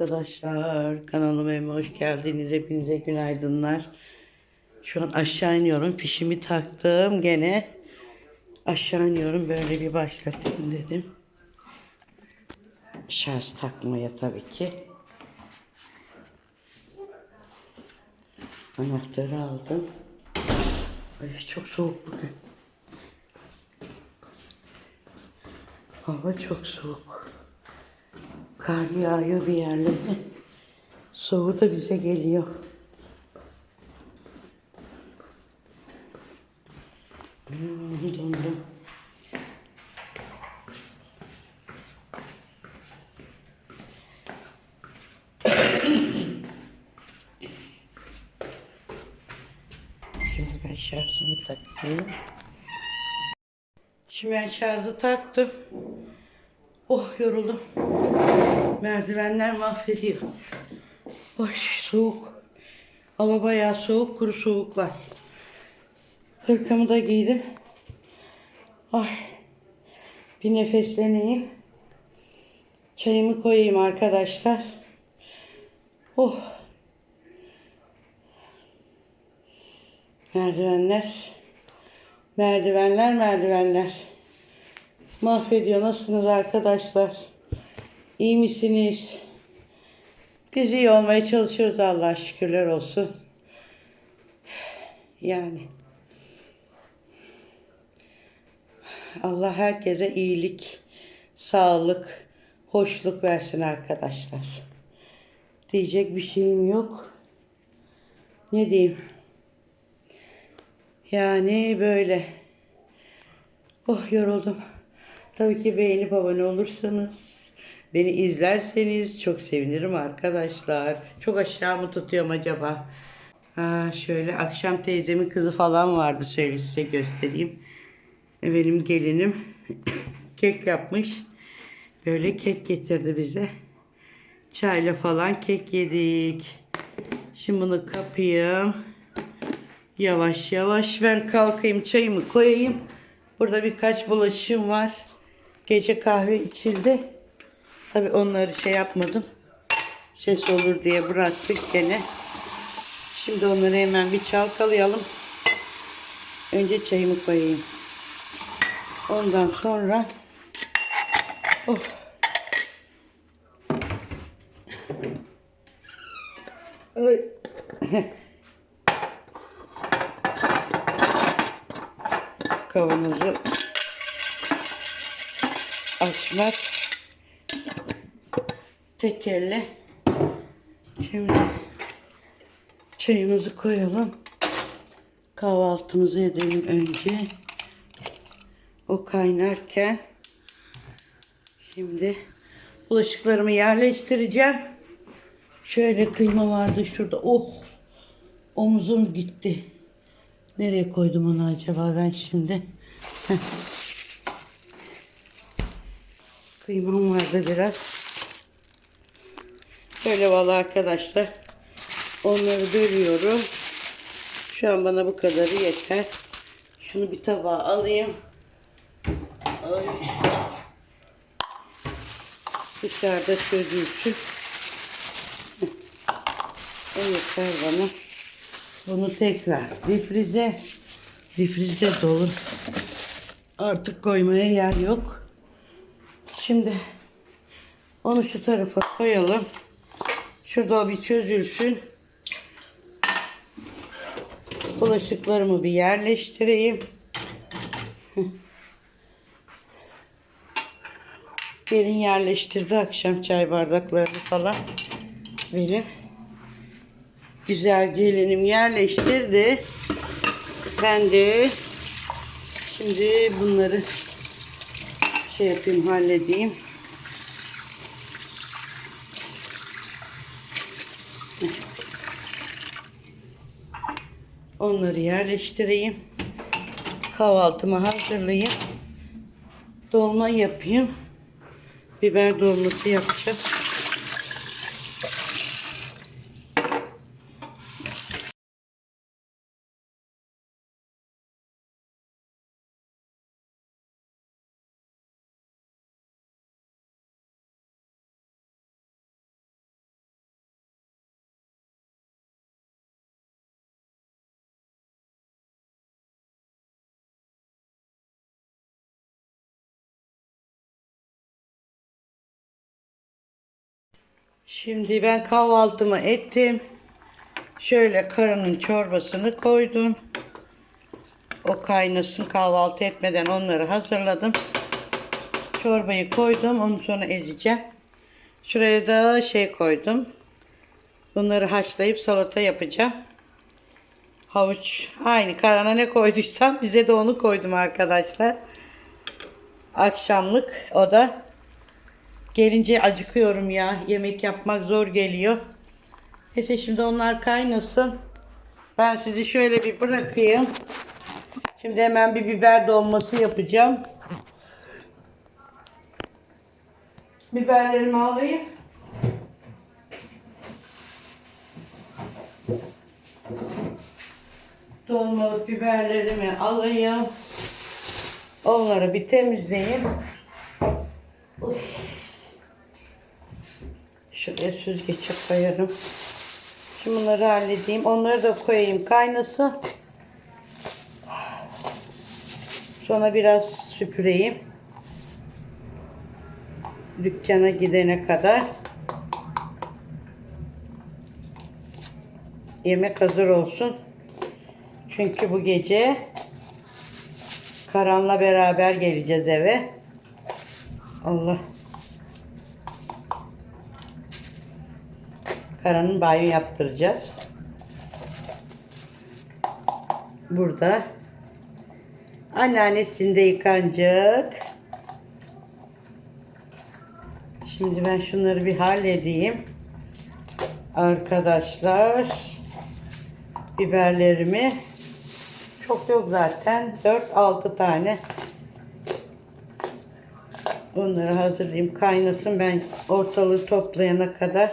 arkadaşlar. Kanalıma hoş geldiniz. Hepinize günaydınlar. Şu an aşağı iniyorum. Fişimi taktım gene. Aşağı iniyorum. Böyle bir başlatayım dedim. Şarj takmaya tabii ki. Anahtarı aldım. Ay çok soğuk bugün. Hava çok soğuk. Kar yağıyor bir yerlerde. Soğuğu da bize geliyor. Şimdi ben şarjımı takayım. Şimdi ben şarjı taktım. Oh yoruldum. Merdivenler mahvediyor. Oy soğuk. Hava bayağı soğuk, kuru soğuk var. Hırkamı da giydim. Ay. Bir nefesleneyim. Çayımı koyayım arkadaşlar. Oh. Merdivenler. Merdivenler, merdivenler. Mahvediyor. Nasılsınız arkadaşlar? İyi misiniz? Biz iyi olmaya çalışıyoruz Allah şükürler olsun. Yani. Allah herkese iyilik, sağlık, hoşluk versin arkadaşlar. Diyecek bir şeyim yok. Ne diyeyim? Yani böyle. Oh yoruldum. Tabii ki beğenip abone olursanız, beni izlerseniz çok sevinirim arkadaşlar. Çok aşağı mı tutuyorum acaba? Ha, şöyle akşam teyzemin kızı falan vardı şöyle size göstereyim. E, Benim gelinim kek yapmış. Böyle kek getirdi bize. Çayla falan kek yedik. Şimdi bunu kapayım. Yavaş yavaş ben kalkayım çayımı koyayım. Burada birkaç bulaşığım var. Gece kahve içildi. Tabi onları şey yapmadım. Ses olur diye bıraktık gene. Şimdi onları hemen bir çalkalayalım. Önce çayımı koyayım. Ondan sonra oh. Ay. kavanozu açmak. Tek elle. Şimdi çayımızı koyalım. Kahvaltımızı edelim önce. O kaynarken. Şimdi bulaşıklarımı yerleştireceğim. Şöyle kıyma vardı şurada. Oh! Omzum gitti. Nereye koydum onu acaba ben şimdi? Kıymam vardı biraz. Böyle valla arkadaşlar. Onları bölüyorum. Şu an bana bu kadarı yeter. Şunu bir tabağa alayım. Ay. Dışarıda çözülsün. O yeter bana. Bunu tekrar difrize. Difrizde dolu. Artık koymaya yer yok. Şimdi onu şu tarafa koyalım. Şurada o bir çözülsün. Bulaşıklarımı bir yerleştireyim. Gelin yerleştirdi akşam çay bardaklarını falan. Benim güzel gelinim yerleştirdi. Ben de şimdi bunları şey yapayım halledeyim. Onları yerleştireyim. Kahvaltımı hazırlayayım. Dolma yapayım. Biber dolması yapacağım. Şimdi ben kahvaltımı ettim. Şöyle karının çorbasını koydum. O kaynasın kahvaltı etmeden onları hazırladım. Çorbayı koydum. Onu sonra ezeceğim. Şuraya da şey koydum. Bunları haşlayıp salata yapacağım. Havuç. Aynı karana ne koyduysam bize de onu koydum arkadaşlar. Akşamlık o da. Gelince acıkıyorum ya. Yemek yapmak zor geliyor. Neyse şimdi onlar kaynasın. Ben sizi şöyle bir bırakayım. Şimdi hemen bir biber dolması yapacağım. Biberlerimi alayım. Dolmalık biberlerimi alayım. Onları bir temizleyeyim. Şuraya süzgece koyarım. Şimdi bunları halledeyim. Onları da koyayım kaynasın. Sonra biraz süpüreyim. Dükkana gidene kadar. Yemek hazır olsun. Çünkü bu gece Karan'la beraber geleceğiz eve. Allah. Karan'ın banyo yaptıracağız. Burada. Anneannesinde yıkanacak. Şimdi ben şunları bir halledeyim. Arkadaşlar. Biberlerimi çok yok zaten. 4-6 tane. Bunları hazırlayayım. Kaynasın ben ortalığı toplayana kadar.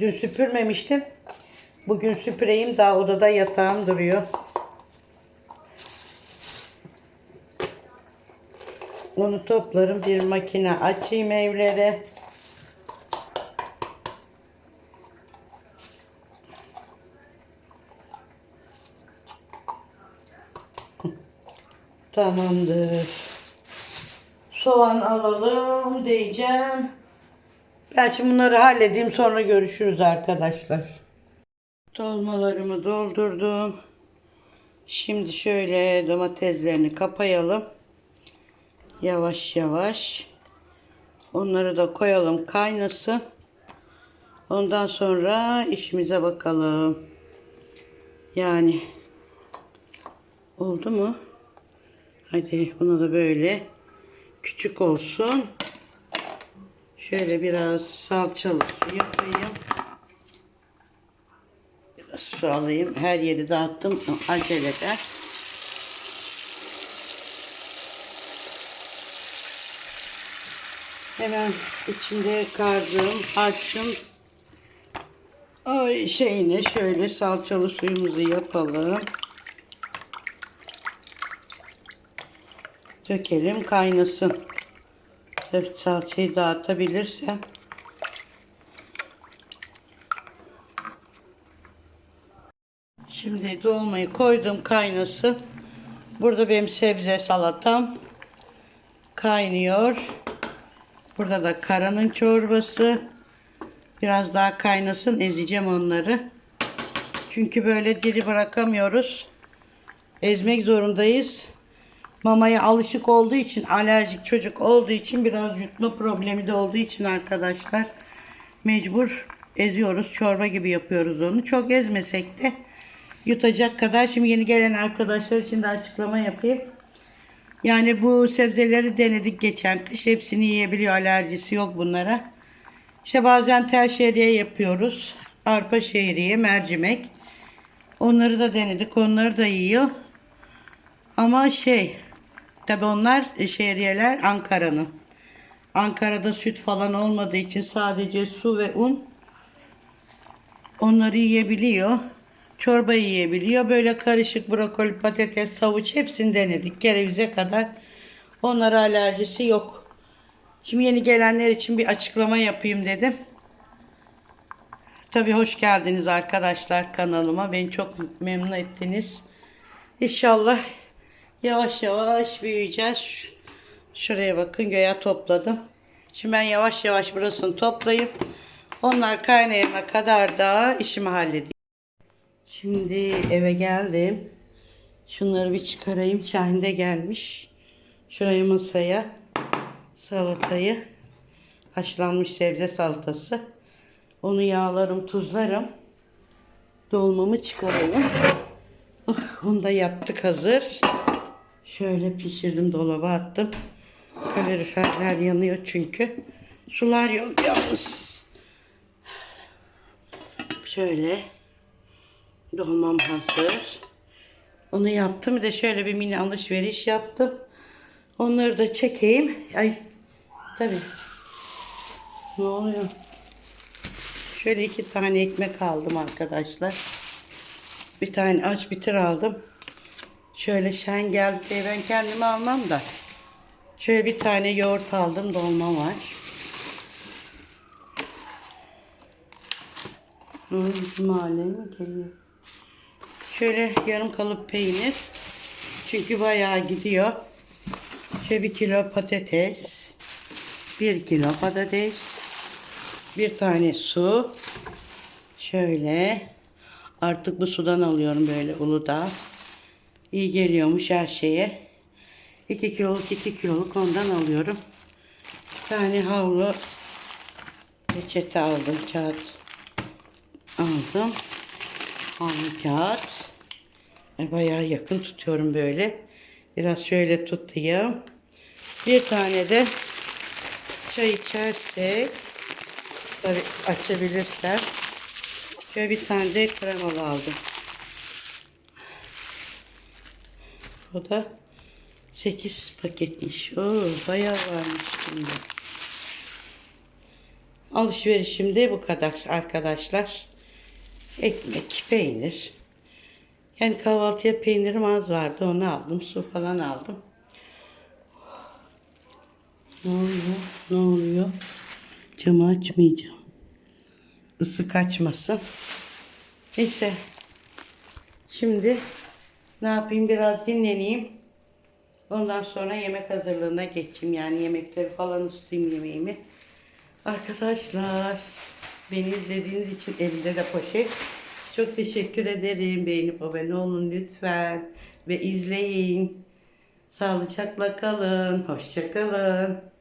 Dün süpürmemiştim. Bugün süpüreyim. Daha odada yatağım duruyor. Onu toplarım. Bir makine açayım evlere. Tamamdır. Soğan alalım diyeceğim. Ben şimdi bunları halledeyim sonra görüşürüz arkadaşlar. Dolmalarımı doldurdum. Şimdi şöyle domateslerini kapayalım. Yavaş yavaş. Onları da koyalım kaynasın. Ondan sonra işimize bakalım. Yani oldu mu? Hadi bunu da böyle küçük olsun. Şöyle biraz salçalı su yapayım. Biraz su alayım. Her yeri dağıttım aceleden. Hemen içinde kardığım harçın ay şeyine şöyle salçalı suyumuzu yapalım. Dökelim kaynasın. Tabii salçayı dağıtabilirsem. Şimdi dolmayı koydum kaynasın. Burada benim sebze salatam kaynıyor. Burada da karanın çorbası. Biraz daha kaynasın ezeceğim onları. Çünkü böyle diri bırakamıyoruz. Ezmek zorundayız. Mamaya alışık olduğu için alerjik çocuk olduğu için biraz yutma problemi de olduğu için arkadaşlar mecbur eziyoruz. Çorba gibi yapıyoruz onu. Çok ezmesek de yutacak kadar. Şimdi yeni gelen arkadaşlar için de açıklama yapayım. Yani bu sebzeleri denedik geçen kış. Hepsini yiyebiliyor. Alerjisi yok bunlara. İşte bazen tel şehriye yapıyoruz. Arpa şehriye, mercimek. Onları da denedik. Onları da yiyor. Ama şey tabi onlar şehriyeler Ankara'nın. Ankara'da süt falan olmadığı için sadece su ve un onları yiyebiliyor. Çorba yiyebiliyor. Böyle karışık brokoli, patates, savuç hepsini denedik. Kerevize kadar. Onlara alerjisi yok. Şimdi yeni gelenler için bir açıklama yapayım dedim. Tabii hoş geldiniz arkadaşlar kanalıma. Beni çok memnun ettiniz. İnşallah yavaş yavaş büyüyeceğiz. Şuraya bakın göğe topladım. Şimdi ben yavaş yavaş burasını toplayıp Onlar kaynayana kadar da işimi halledeyim. Şimdi eve geldim. Şunları bir çıkarayım. Şahin de gelmiş. Şuraya masaya salatayı haşlanmış sebze salatası. Onu yağlarım, tuzlarım. Dolmamı çıkarayım. Oh, onu da yaptık hazır. Şöyle pişirdim dolaba attım. Kaloriferler yanıyor çünkü. Sular yok yalnız. Şöyle dolmam hazır. Onu yaptım. Bir de şöyle bir mini alışveriş yaptım. Onları da çekeyim. Ay tabii. Ne oluyor? Şöyle iki tane ekmek aldım arkadaşlar. Bir tane aç bitir aldım. Şöyle şen geldi diye ben kendime almam da. Şöyle bir tane yoğurt aldım. Dolma var. Mi geliyor? Şöyle yarım kalıp peynir. Çünkü bayağı gidiyor. Şöyle bir kilo patates. Bir kilo patates. Bir tane su. Şöyle. Artık bu sudan alıyorum böyle Uludağ. İyi geliyormuş her şeye. 2 kiloluk 2 kiloluk ondan alıyorum. Bir tane havlu peçete aldım. Kağıt aldım. Havlu kağıt. Bayağı yakın tutuyorum böyle. Biraz şöyle tutayım. Bir tane de çay içersek tabii açabilirsem şöyle bir tane de kremalı aldım. O da 8 paketmiş. Oo, bayağı varmış şimdi. Alışverişim de bu kadar arkadaşlar. Ekmek, peynir. Yani kahvaltıya peynirim az vardı. Onu aldım. Su falan aldım. Ne oluyor? Ne oluyor? Camı açmayacağım. Isı kaçmasın. Neyse. Şimdi ne yapayım? Biraz dinleneyim. Ondan sonra yemek hazırlığına geçeyim. Yani yemekleri falan ısıtayım yemeğimi. Arkadaşlar beni izlediğiniz için elimde de poşet. Çok teşekkür ederim. Beğenip abone olun lütfen. Ve izleyin. Sağlıcakla kalın. Hoşça kalın.